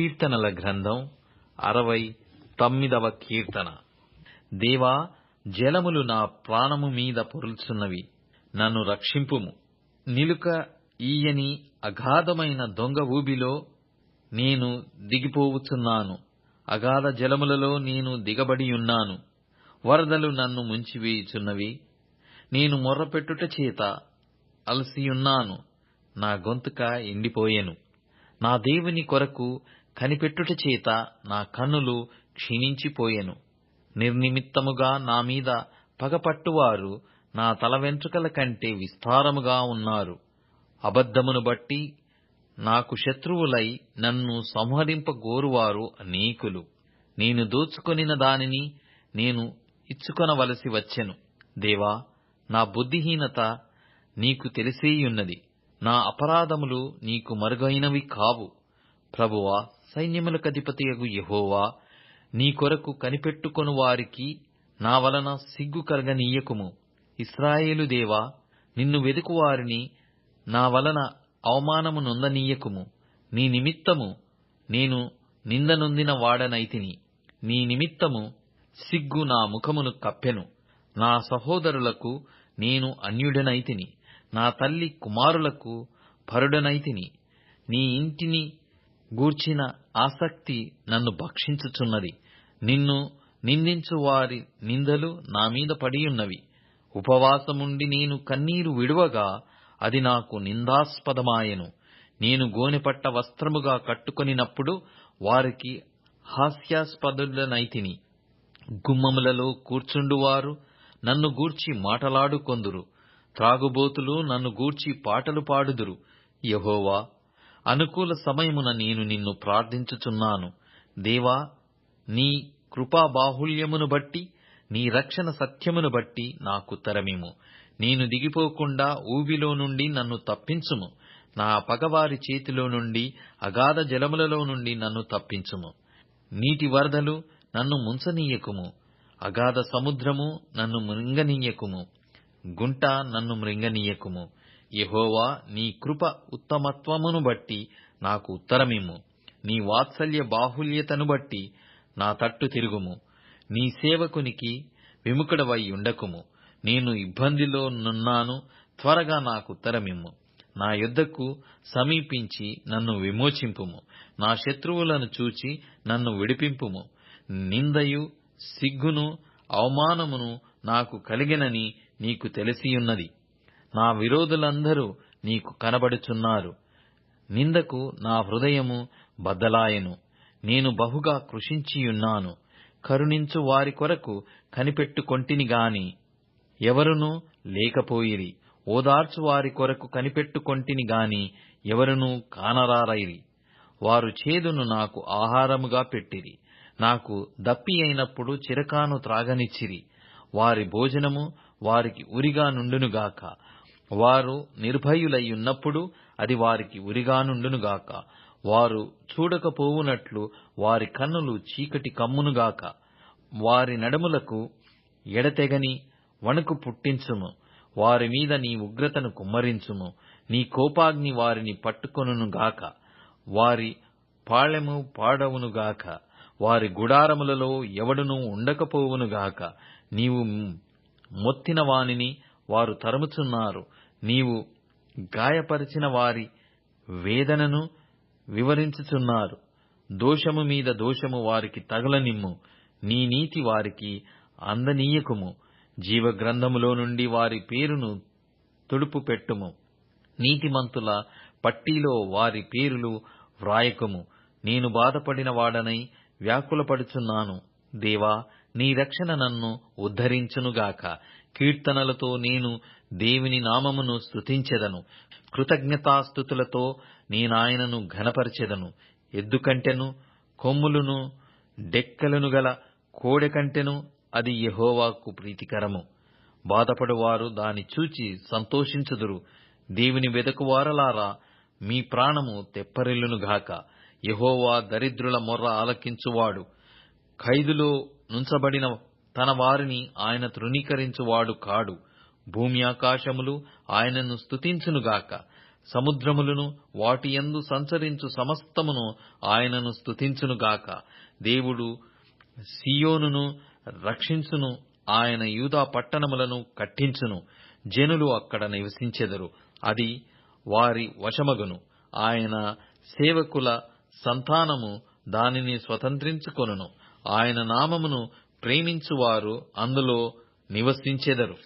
కీర్తనల గ్రంథం అరవై తొమ్మిదవ కీర్తన. దేవా జలములు నా ప్రాణము మీద పొరుల్చున్నవి నన్ను రక్షింపుము. నిలుక ఈయని అగాధమైన దొంగ ఊబిలో నేను దిగిపోవుచున్నాను. అగాధ జలములలో నేను దిగబడియున్నాను వరదలు నన్ను ముంచివేయుచున్నవి. నేను మొర్రపెట్టుట చేత అలసియున్నాను. నా గొంతుక ఎండిపోయెను. నా దేవుని కొరకు కనిపెట్టుట చేత నా కన్నులు క్షీణించిపోయెను. నిర్నిమిత్తముగా నా మీద పగపట్టువారు నా తల వెంట్రుకల కంటే విస్తారముగా ఉన్నారు. అబద్ధమును బట్టి నాకు శత్రువులై నన్ను సంహరింపగోరువారు అనేకులు. నేను దోచుకొనిన దానిని నేను ఇచ్చుకొనవలసి వచ్చెను. దేవా నా బుద్ధిహీనత నీకు తెలిసేయున్నది. నా అపరాధములు నీకు మరుగైనవి కావు. ప్రభువా సైన్యములకధిపతియగు యహోవా నీ కొరకు కనిపెట్టుకొను వారికి నా వలన సిగ్గు కలగనీయకుము. ఇస్రాయేలు దేవా నిన్ను వెదుకువారిని నా వలన అవమానము నొందనీయకుము. నీ నిమిత్తము నేను నిందనొందిన వాడనైతిని. నీ నిమిత్తము సిగ్గు నా ముఖమును కప్పెను. నా సహోదరులకు నేను అన్యుడనైతిని. నా తల్లి కుమారులకు పరుడనైతిని. నీ ఇంటిని గూర్చిన ఆసక్తి నన్ను భక్షించుచున్నది. నిన్ను నిందించు వారి నిందలు నా మీద పడియున్నవి. ఉపవాసముండి నేను కన్నీరు విడువగా అది నాకు నిందాస్పదమాయెను. నేను గోనెపట్ట వస్త్రముగా కట్టుకొనినప్పుడు వారికి హాస్యాస్పదులనైతిని. గుమ్మములలో కూర్చుండువారు నన్ను గూర్చి మాటలాడుకొందురు. త్రాగుబోతులు నన్ను గూర్చి పాటలు పాడుదురు. యహోవా అనుకూల సమయమున నేను నిన్ను ప్రార్థించుచున్నాను. దేవా నీ కృపా బాహుల్యమును బట్టి నీ రక్షణ సత్యమును బట్టి నాకు తరమిము. నేను దిగిపోకుండా ఊబిలో నుండి నన్ను తప్పించుము. నా పగవారి చేతిలో నుండి అగాధ జలములలో నుండి నన్ను తప్పించుము. నీటి వరదలు నన్ను ముంచనీయకుము. అగాధ సముద్రము నన్ను మృంగనీయకుము. గుంట నన్ను మృంగనీయకుము. యహోవా నీ కృప ఉత్తమత్వమును బట్టి నాకు ఉత్తరమిమ్ము. నీ వాత్సల్య బాహుల్యతను బట్టి నా తట్టు తిరుగుము. నీ సేవకునికి విముఖుడవై ఉండకుము. నేను ఇబ్బందిలో నున్నాను త్వరగా నాకు ఉత్తరమిమ్ము. నా యుద్ధకు సమీపించి నన్ను విమోచింపుము. నా శత్రువులను చూచి నన్ను విడిపింపుము. నిందయు సిగ్గును అవమానమును నాకు కలిగినని నీకు తెలిసియున్నది. నా విరోధులందరూ నీకు కనబడుచున్నారు. నిందకు నా హృదయము బద్దలాయెను. నేను బహుగా కృషించియున్నాను. కరుణించు వారి కొరకు కనిపెట్టుకొంటిని గాని. ఎవరునూ లేకపోయిరి. ఓదార్చు వారి కొరకు కనిపెట్టుకొంటిని గాని ఎవరునూ కానరారైరి. వారు చేదును నాకు ఆహారముగా పెట్టిరి. నాకు దప్పి అయినప్పుడు చిరకాను త్రాగనిచ్చిరి. వారి భోజనము వారికి ఉరిగా నుండునుగాక. వారు నిర్భయులై ఉన్నప్పుడు అది వారికి ఉరిగానుండునుగాక. వారు చూడకపోవునట్లు వారి కన్నులు చీకటి కమ్మునుగాక. వారి నడుములకు ఎడతెగని వణుకు పుట్టించుము. వారి మీద నీ ఉగ్రతను కుమ్మరించుము. నీ కోపాగ్ని వారిని పట్టుకొనుగాక వారి పాళెము పాడవునుగాక. వారి గుడారములలో ఎవడునూ ఉండకపోవునుగాక. నీవు మొత్తిన వానిని వారు తరుముచున్నారు. నీవు గాయపరిచిన వారి వేదనను వివరించుచున్నారు. దోషము మీద దోషము వారికి తగలనిమ్ము. నీ నీతి వారికి అందనీయకుము. జీవగ్రంథములో నుండి వారి పేరును తుడుపు పెట్టుము. నీతిమంతుల పట్టీలో వారి పేరులు వ్రాయకుము. నేను బాధపడిన వాడనై వ్యాకులపడుచున్నాను. దేవా నీ రక్షణ నన్ను ఉద్ధరించునుగాక. కీర్తనలతో నేను దేవుని నామమును స్తుతించెదను. కృతజ్ఞతాస్థుతులతో నేనాయనను ఘనపరచెదను. ఎద్దుకంటెను కొమ్ములును డెక్కలను గల కోడె కంటెను అది యహోవాకు ప్రీతికరము. బాధపడువారు దాని చూచి సంతోషించుదురు. దేవుని వెదకువారలారా మీ ప్రాణము తెప్పరిల్లునుగాక యహోవా దరిద్రుల మొర్ర ఆలకించువాడు. ఖైదులో నుంచబడిన తన వారిని ఆయన తృణీకరించువాడు కాడు. భూమి ఆకాశములు ఆయనను స్తుతించునుగాక. సముద్రములను వాటియందు సంచరించు సమస్తమును ఆయనను స్తుతించునుగాక. దేవుడు సియోనును రక్షించును ఆయన యూదా పట్టణములను కట్టించును జనులు అక్కడ నివసించెదరు. అది వారి వశమగును. ఆయన సేవకుల సంతానము దానిని స్వతంత్రించుకొనును. ఆయన నామమును ప్రేమించువారు అందులో నివసించెదరు.